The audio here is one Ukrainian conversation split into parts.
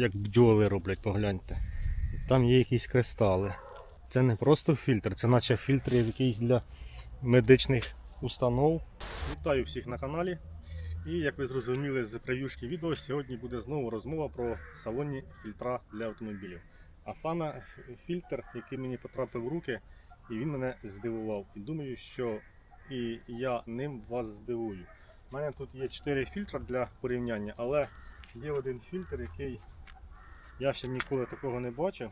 як бджоли роблять, погляньте. Там є якісь кристали. Це не просто фільтр, це наче фільтр якийсь для медичних установ. Вітаю всіх на каналі. І як ви зрозуміли з прев'юшки відео, сьогодні буде знову розмова про салонні фільтра для автомобілів. А саме фільтр, який мені потрапив в руки, і він мене здивував. І думаю, що і я ним вас здивую. У мене тут є 4 фільтри для порівняння, але є один фільтр, який я ще ніколи такого не бачив,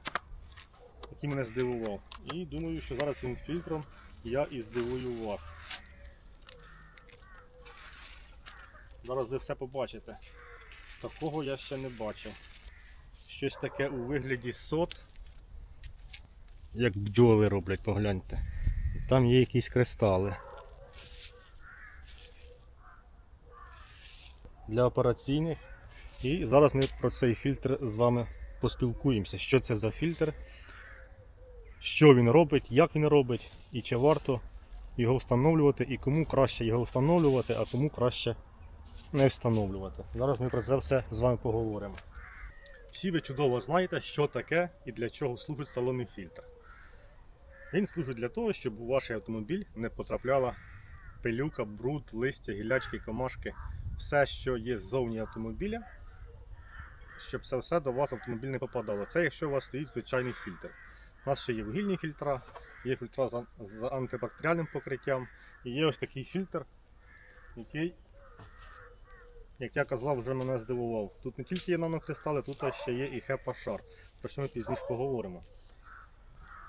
який мене здивував. І думаю, що зараз цим фільтром я і здивую вас. Зараз ви все побачите. Такого я ще не бачив. Щось таке у вигляді сот. Як бджоли роблять, погляньте. Там є якісь кристали. Для операційних. І зараз ми про цей фільтр з вами поспілкуємося. Що це за фільтр, що він робить, як він робить і чи варто його встановлювати, і кому краще його встановлювати, а кому краще не встановлювати. Зараз ми про це все з вами поговоримо. Всі ви чудово знаєте, що таке і для чого служить салонний фільтр. Він служить для того, щоб у ваш автомобіль не потрапляла пилюка, бруд, листя, гілячки, комашки, все, що є ззовні автомобіля, щоб це все до вас автомобіль не попадало. Це якщо у вас стоїть звичайний фільтр. У нас ще є вугільні фільтра, є фільтра з, з антибактеріальним покриттям. І є ось такий фільтр, який, як я казав, вже мене здивував. Тут не тільки є нанокристали, тут ще є і HEPA-шар, про що ми пізніше поговоримо.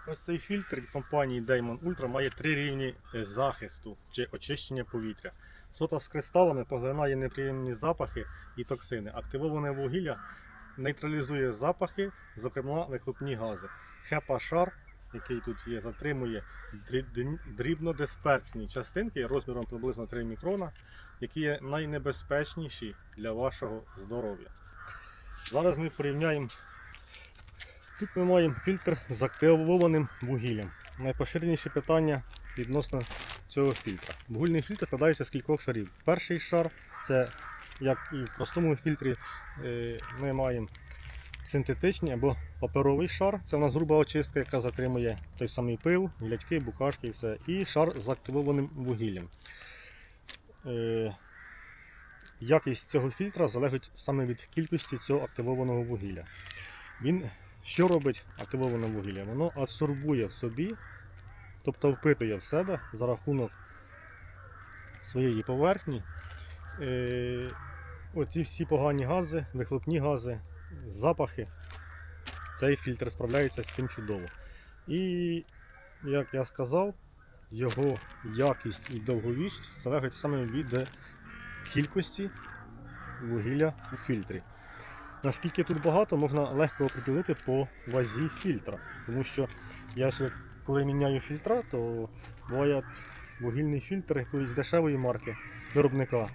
Ось цей фільтр від компанії Diamond Ultra має три рівні е, захисту чи очищення повітря. Сота з кристалами поглинає неприємні запахи і токсини. Активоване вугілля нейтралізує запахи, зокрема вихлопні гази. HEPA-шар, який тут є, затримує дрібнодисперсні частинки розміром приблизно 3 мікрона, які є найнебезпечніші для вашого здоров'я. Зараз ми порівняємо Тут ми маємо фільтр з активованим вугіллям. Найпоширеніше питання відносно цього фільтра. Вугільний фільтр складається з кількох шарів. Перший шар це, як і в простому фільтрі, е, ми маємо синтетичний або паперовий шар. Це у нас груба очистка, яка затримує той самий пил, гілячки, букашки і все. І шар з активованим вугіллям. Е, Якість цього фільтра залежить саме від кількості цього активованого вугілля. Він що робить активоване вугілля? Воно адсорбує в собі, тобто впитує в себе за рахунок своєї поверхні. Е, оці всі погані гази, вихлопні гази, запахи. Цей фільтр справляється з цим чудово. І, як я сказав, його якість і довговічність залежить саме від кількості вугілля у фільтрі. Наскільки тут багато, можна легко оприділити по вазі фільтра. Тому що я ж коли міняю фільтра, то буває вугільний фільтр якоїсь дешевої марки виробника.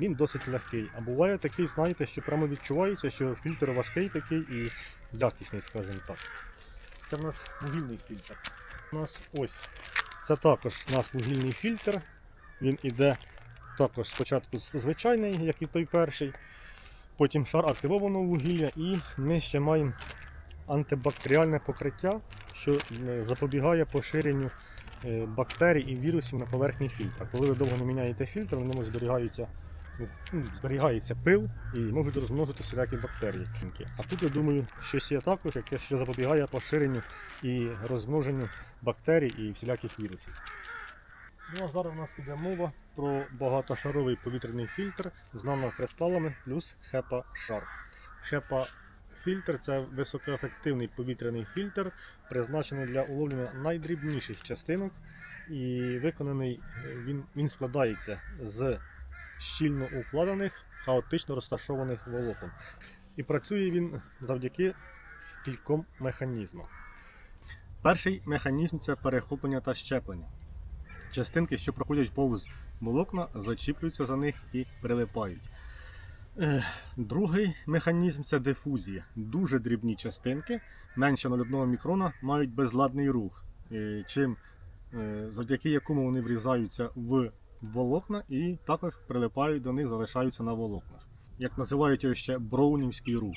Він досить легкий. А буває такий, знаєте, що прямо відчувається, що фільтр важкий такий і якісний, скажімо так. Це в нас вугільний фільтр. У нас ось. Це також у нас вугільний фільтр. Він іде також спочатку звичайний, як і той перший потім шар активованого вугілля, і ми ще маємо антибактеріальне покриття, що запобігає поширенню е, бактерій і вірусів на поверхні фільтра. Коли ви довго не міняєте фільтр, в ньому зберігаються, ну, зберігається пил і можуть розмножити всілякі бактерії. А тут, я думаю, щось є також, яке ще запобігає поширенню і розмноженню бактерій і всіляких вірусів. Ну а зараз у нас піде мова про багатошаровий повітряний фільтр з нанокристалами плюс HEPA-шар. HEPA-фільтр це високоефективний повітряний фільтр, призначений для уловлення найдрібніших частинок. І виконаний е, він, він складається з щільно укладених, хаотично розташованих волокон. І працює він завдяки кільком механізмам. Перший механізм це перехоплення та щеплення. Частинки, що проходять повз волокна, зачіплюються за них і прилипають. Другий механізм це дифузія. Дуже дрібні частинки, менше 0,1 мікрона, мають безладний рух, е, чим, е, завдяки якому вони врізаються в волокна і також прилипають до них, залишаються на волокнах. Як називають його ще броунівський рух.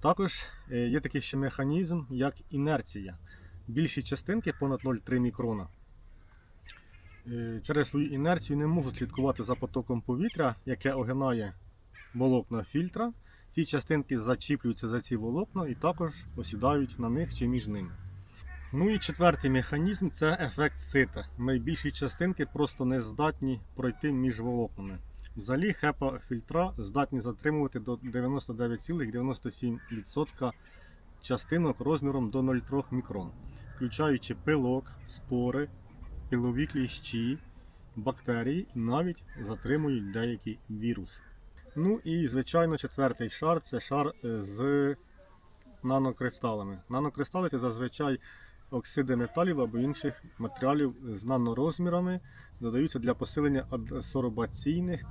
Також е, є такий ще механізм, як інерція. Більші частинки понад 0,3 мікрона. Через свою інерцію не можуть слідкувати за потоком повітря, яке огинає волокна фільтра. Ці частинки зачіплюються за ці волокна і також осідають на них чи між ними. Ну і четвертий механізм це ефект сита. Найбільші частинки просто не здатні пройти між волокнами. Взагалі хепа фільтра здатні затримувати до 99,97% частинок розміром до 0,3 мікрон, включаючи пилок, спори, пилові кліщі, бактерії і навіть затримують деякі віруси. Ну і звичайно, четвертий шар це шар е, з нанокристалами. Нанокристали це зазвичай оксиди металів або інших матеріалів з нанорозмірами, додаються для посилення адсорбаційних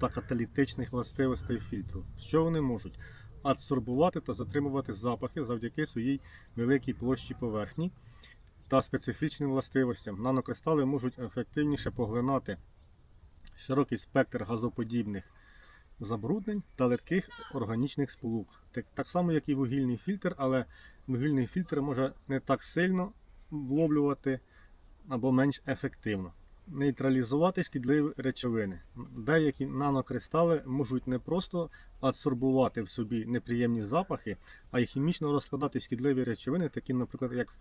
та каталітичних властивостей фільтру. Що вони можуть? Адсорбувати та затримувати запахи завдяки своїй великій площі поверхні та специфічним властивостям. Нанокристали можуть ефективніше поглинати широкий спектр газоподібних забруднень та легких органічних сполук. Так, так само, як і вугільний фільтр, але вугільний фільтр може не так сильно вловлювати або менш ефективно. Нейтралізувати шкідливі речовини. Деякі нанокристали можуть не просто адсорбувати в собі неприємні запахи, а й хімічно розкладати шкідливі речовини, такі, наприклад, як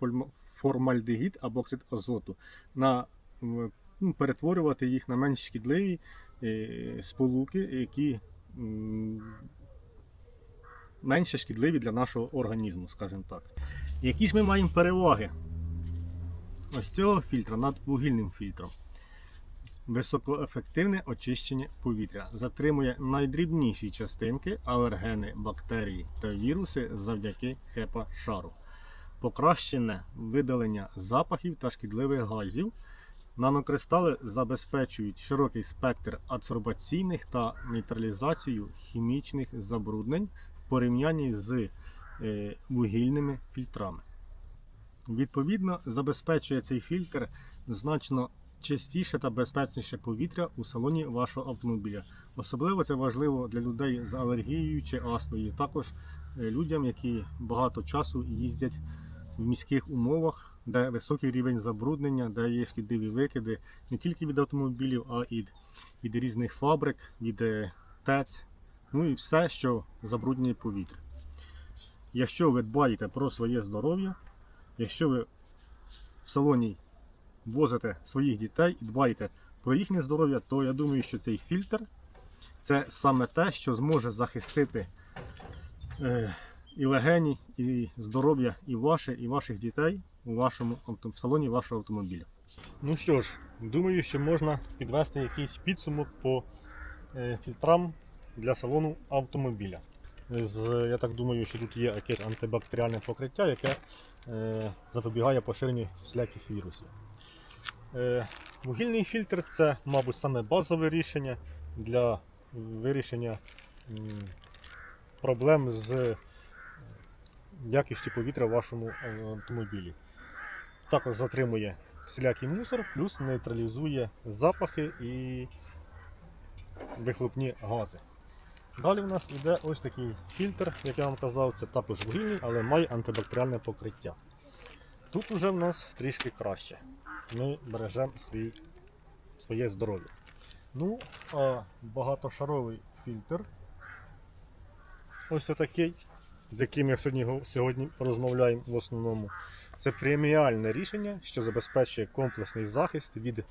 формальдегід або оксид азоту, на, ну, перетворювати їх на менш шкідливі е, сполуки, які менше шкідливі для нашого організму, скажімо так. Які ж ми маємо переваги ось цього фільтра над вугільним фільтром? Високоефективне очищення повітря затримує найдрібніші частинки, алергени, бактерії та віруси завдяки хепа-шару. Покращене видалення запахів та шкідливих газів. Нанокристали забезпечують широкий спектр адсорбаційних та нейтралізацію хімічних забруднень в порівнянні з е, вугільними фільтрами. Відповідно, забезпечує цей фільтр значно чистіше та безпечніше повітря у салоні вашого автомобіля. Особливо це важливо для людей з алергією чи астмою, також е, людям, які багато часу їздять в міських умовах, де високий рівень забруднення, де є шкідливі викиди не тільки від автомобілів, а від, від різних фабрик, від е, ТЕЦ, ну і все, що забруднює повітря. Якщо ви дбаєте про своє здоров'я, якщо ви в салоні возите своїх дітей і дбаєте про їхнє здоров'я, то я думаю, що цей фільтр це саме те, що зможе захистити е, і легені, і здоров'я і ваше, і ваших дітей у вашому в салоні вашого автомобіля. Ну що ж, думаю, що можна підвести якийсь підсумок по е, фільтрам для салону автомобіля. Я так думаю, що тут є якесь антибактеріальне покриття, яке е, запобігає поширенню всіляких вірусів. Е, вугільний фільтр це, мабуть, саме базове рішення для вирішення проблем з якістю повітря в вашому автомобілі. Також затримує всілякий мусор, плюс нейтралізує запахи і вихлопні гази. Далі в нас йде ось такий фільтр, як я вам казав, це також вугільний, але має антибактеріальне покриття. Тут уже в нас трішки краще. Ми бережемо свій, своє здоров'я. Ну, а багатошаровий фільтр. Ось такий, з яким я сьогодні, го- сьогодні розмовляємо в основному. Це преміальне рішення, що забезпечує комплексний захист від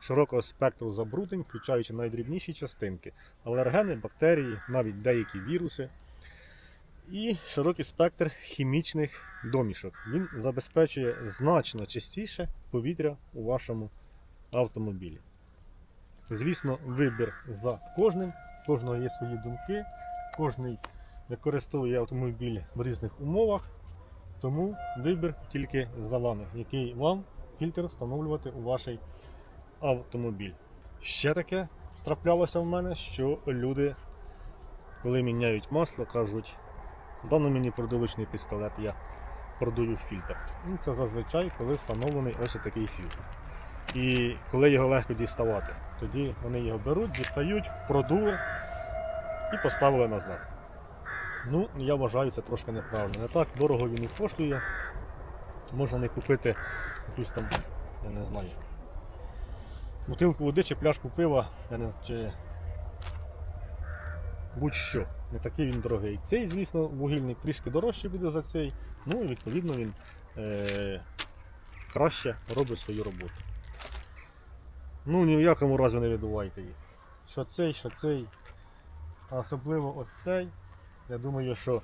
широкого спектру забруднень, включаючи найдрібніші частинки, алергени, бактерії, навіть деякі віруси. І широкий спектр хімічних домішок. Він забезпечує значно чистіше повітря у вашому автомобілі. Звісно, вибір за кожним, кожного є свої думки, кожний використовує автомобіль в різних умовах, тому вибір тільки за вами, який вам фільтр встановлювати у ваш автомобіль. Ще таке траплялося в мене, що люди, коли міняють масло, кажуть, дано мені продовичний пістолет, я продаю фільтр. Ну, Це зазвичай, коли встановлений ось такий фільтр. І коли його легко діставати, тоді вони його беруть, дістають, продули і поставили назад. Ну, я вважаю, це трошки неправильно. Не так дорого він і коштує. Можна не купити якусь там, я не знаю, бутилку води чи пляшку пива, я не чи будь-що. Не такий він дорогий. Цей, звісно, вугільник трішки дорожчий буде за цей, ну і відповідно він е- краще робить свою роботу. Ну, ні в якому разі не видувайте їх. Що цей, що цей. А особливо ось цей. Я думаю, що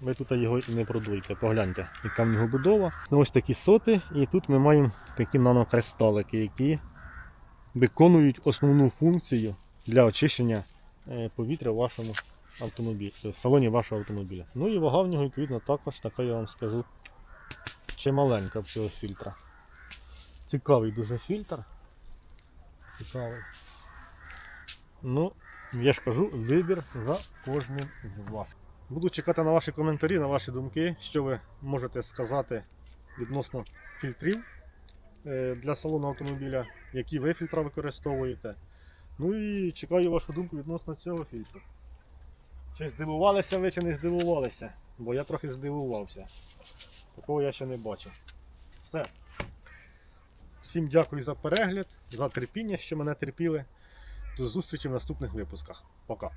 ви тут його і не продуєте. Погляньте, яка в нього будова. Ну, ось такі соти, і тут ми маємо такі нанокристалики, які виконують основну функцію для очищення е, повітря в вашому автомобілі, в салоні вашого автомобіля. Ну і вага в нього, відповідно, також така, я вам скажу, чималенька в цього фільтра. Цікавий дуже фільтр. Цікавий. Ну, я ж кажу, вибір за кожним з вас. Буду чекати на ваші коментарі, на ваші думки, що ви можете сказати відносно фільтрів е, для салону автомобіля, які ви фільтра використовуєте. Ну і чекаю вашу думку відносно цього фільтру. Чи здивувалися ви, чи не здивувалися? Бо я трохи здивувався. Такого я ще не бачив. Все. Всім дякую за перегляд, за терпіння, що мене терпіли. До зустрічі в наступних випусках. Пока.